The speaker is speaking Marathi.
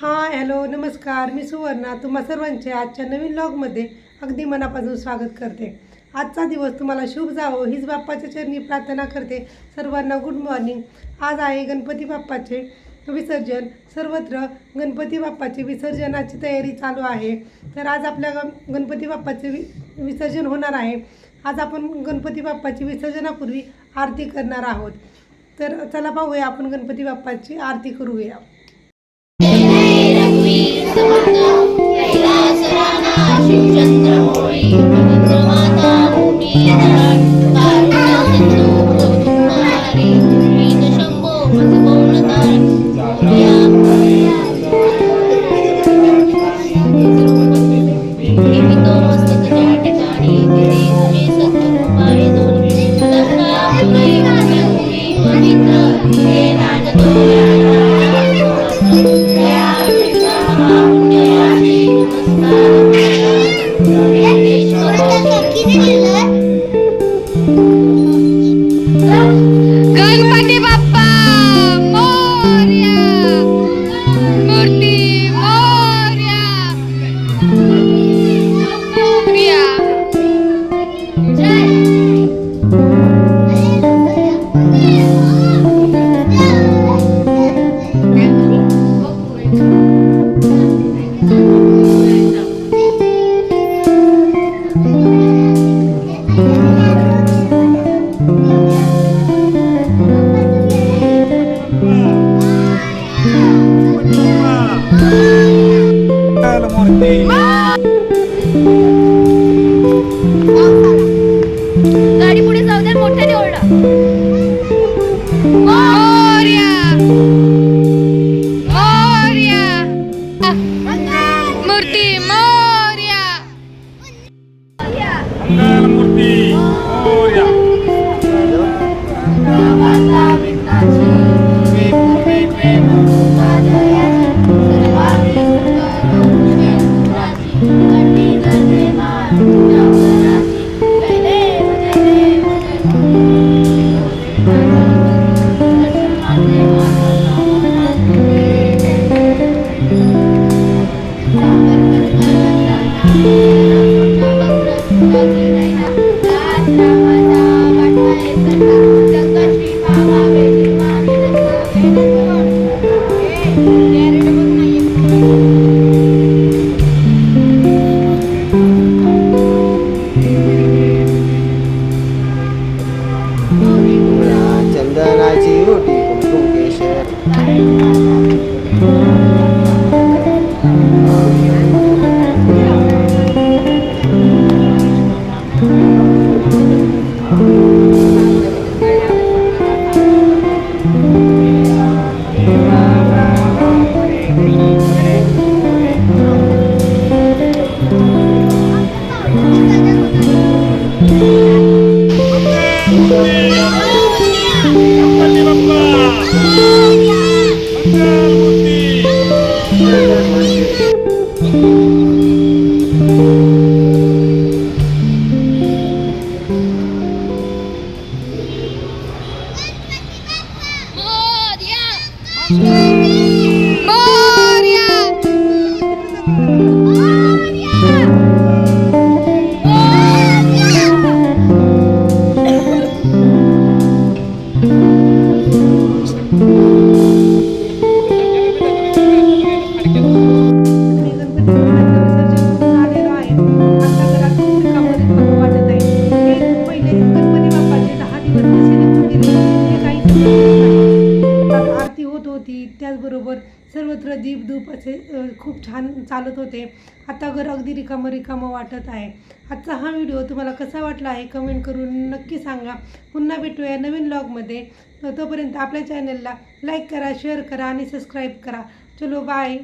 हां हॅलो नमस्कार. मी सुवर्णा. तुम्हा सर्वांचे आजच्या नवीन लॉगमध्ये अगदी मनापासून स्वागत करते. आजचा दिवस तुम्हाला शुभ जावो. हीच बाप्पाच्या चरणी प्रार्थना करते सर्वांना गुड मॉर्निंग आज आहे गणपती बाप्पाचे विसर्जन. सर्वत्र गणपती बाप्पाचे विसर्जनाची तयारी चालू आहे. तर आज आपल्या गणपती बाप्पाचे वि विसर्जन होणार आहे. आज आपण गणपती बाप्पाची विसर्जनापूर्वी आरती करणार आहोत. तर चला पाहूया आपण गणपती बाप्पाची आरती करूया. गणपती Amém. Yeah. सर्वत्र दीप धूप असे खूप छान चालत होते. आता घर अगदी रिकामं रिकामं वाटत आहे. आजचा हा व्हिडिओ तुम्हाला कसा वाटला आहे कमेंट करून नक्की सांगा. पुन्हा भेटूया नवीन ब्लॉगमध्ये तोपर्यंत आपल्या चॅनलला लाईक करा शेअर करा आणि सबस्क्राईब करा. चलो बाय